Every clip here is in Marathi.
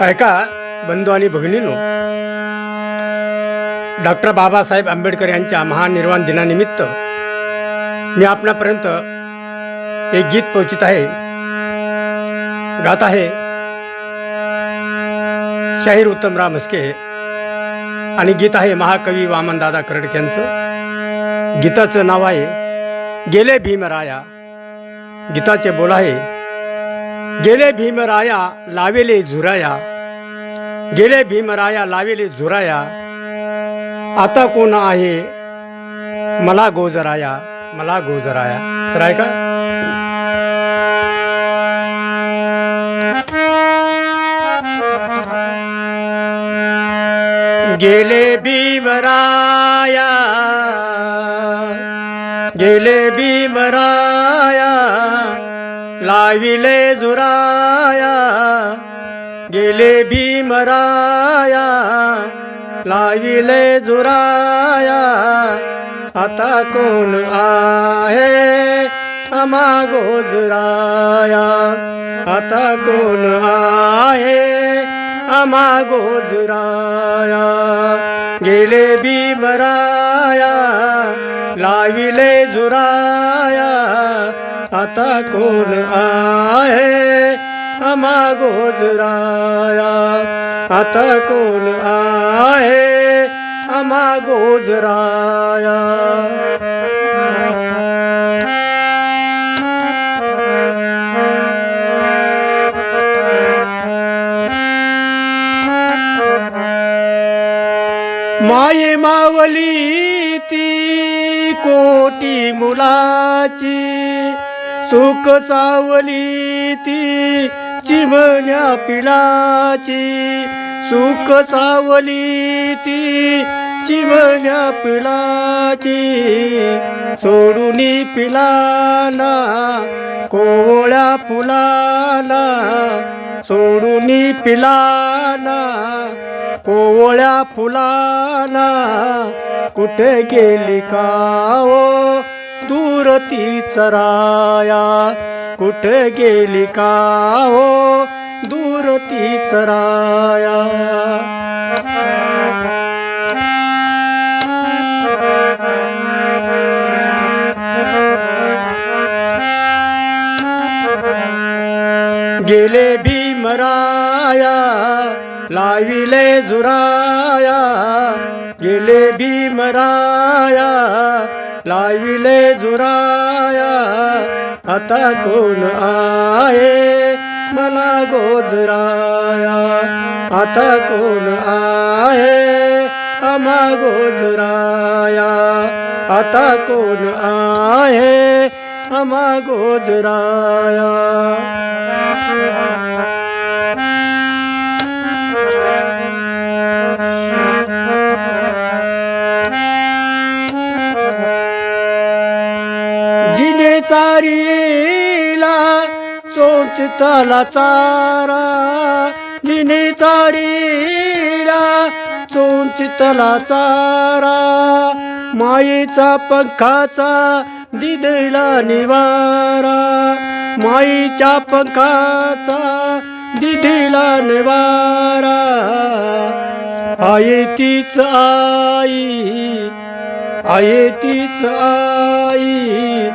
ऐका बंधू आणि भगिनीनो. डॉक्टर बाबासाहेब आंबेडकर यांच्या महानिर्वाण दिनानिमित्त मी आपणापर्यंत एक गीत पोचित आहे. गात आहे शाहीर उत्तमराव म्हस्के आणि गीत आहे महाकवी वामनदादा कर्डक यांचं. गीताचं नाव आहे गेले भीमराया. गीताचे बोल आहे गेले भीमराया लावेले झुराया गेले भीमराया लावेले झुराया आता कोण आहे? मला गोजराया मला गोजराया. तर आहे का गेले भीमराया गाविले जुराया गेले भीमराया लाविले जुराया आता कोण आहे अमा गोजराया? आता कोण आहे अमा गोजराया? गेले भीमराया लाविले झुराया आता कोण आहे? अमा गोजराया आता कोण आहे? अमा गोजराया. माये मावली कोटी मुलाची सुख सावली ती चिमण्या पिलाची सुख सावली ती चिमण्या पिलाची. सोडून पिलाना कोवळ्या फुलाना सोडून पिलाना कोवळ्या फुलाना कुठे गेली का ओ दूर ती चराया. कुठे गेली काओ हो दूर ती चराया? गेले भीमराया लाविले जुराया. गेले भीमराया लाविले झुराया आता कोण आहे? मला गोजराया आता कोण आहे? आम्हा गोजराया आता कोण आहे? आम्हा गोजराया. चोचताला चारा जिने चारीला चोचतला चारा माईचा पंखाचा दिदला निवारा माईच्या पंखाचा दिदीला निवारा. आहे तीच आई आहे तीच आई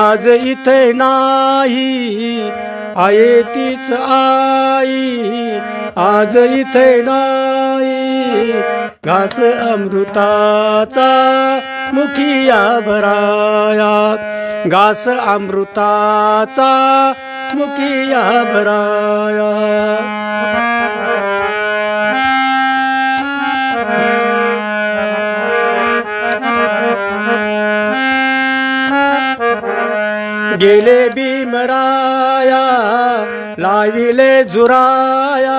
आज इथे नाही. आहे तीच आई आज इथे नाही. घास अमृताचा मुखिया भराया. घास अमृताचा मुखिया भराया. गेले भीमराया लाविले जुराया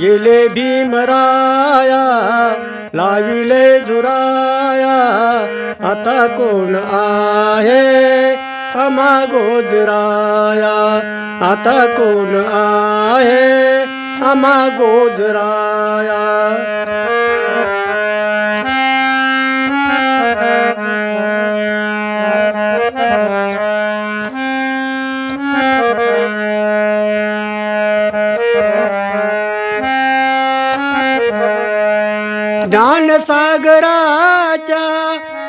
गेले भीमराया लाविले जुराया आता कोण आहे? अमागोजराया गोजराया आता कोण आहे? आम्हा ज्ञानसागराच्या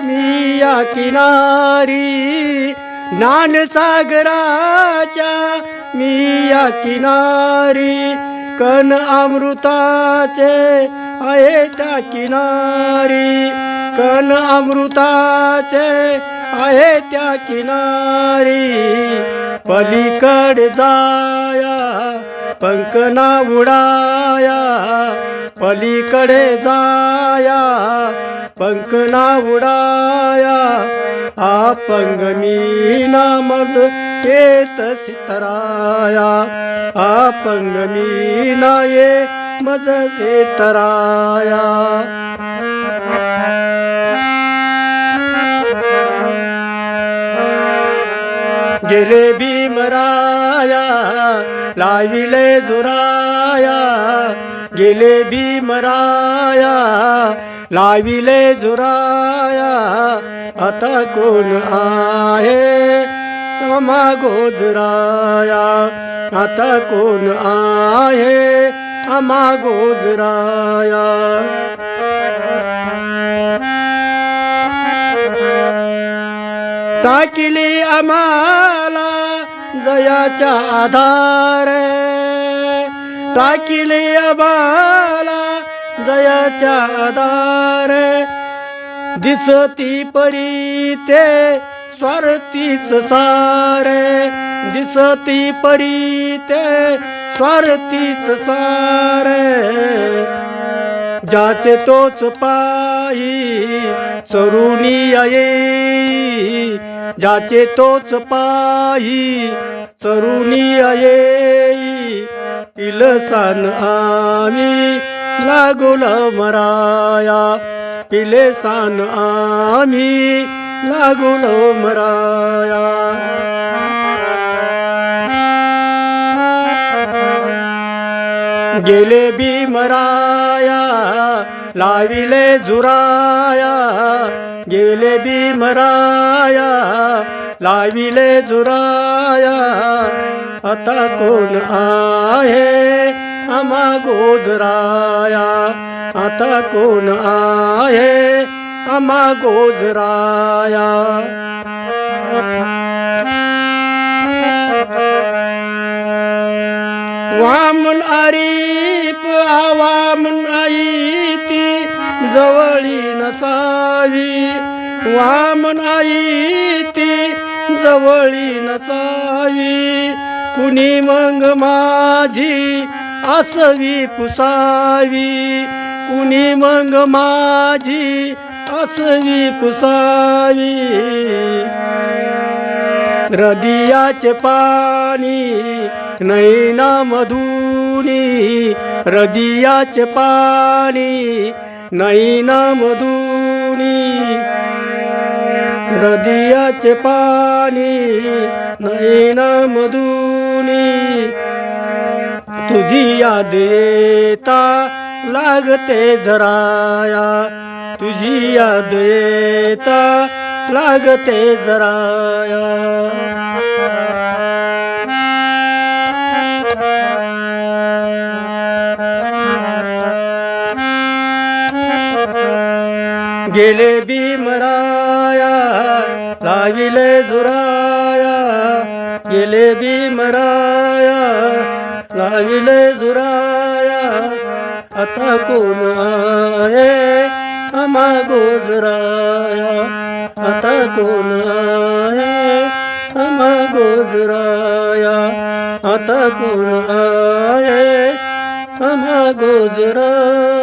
मी या किनारी ज्ञानसागराच्या मी या किनारी कण अमृताचे आहे त्या किनारी. कण अमृताचे आहे त्या किनारी. पलीकड जाया पंकना उडा पलीकडे जाया पंकना उडाया अपंग मी नामज येत सितराया अपंग मी ना ये मज येतराया. गेले भीमराया लाविले जुराया गेले भीमराया लाविले जुराया आता कोण आहे? आम्हा गोजराया आता कोण आहे? आम्हा गोजराया. टाकिली आम्हाला जयाच्या आधार. टाकिले बाला जयाच्या आधार दिसती परी ते स्वार्थीच सार. दिसती परी ते स्वार्थीच सार. ज्याचे तोच पायी सरुणी येई ज्याचे तोच पायी सरुणी येई पिलसान आम्ही लागुल मराया. पिलेसान आम्ही लागुल मराया. गेले भीमराया लाविले जुराया. गेले भीमराया लाविले जुराया. आता कोण आहे? आमा गोजराया. आता कोण आहे? आमा गोजराया. वामन आरीप आवामन आईती जवळी नसावी. वामन आईती जवळी नसावी. कुणी मग माझी असवी पुसावी? कुणी मग माझी असवी पुसावी? हृदयाचे पाणी नैना मधुनी. हृदयाचे पाणी नैना मधुनी. हृदयाचे पाणी नैना मधुनी. तुझी याद येता लागते जराया. तुझी याद येता लागते जराया. गेले भीमराया लाविले जुराया. गेले भीमराया लाविले जुराया आता कोण आहे? आम्हा गोजराया आता कोण आहे? आम्हा गोजराया आता कोण आहे? आम्हा गोजराया.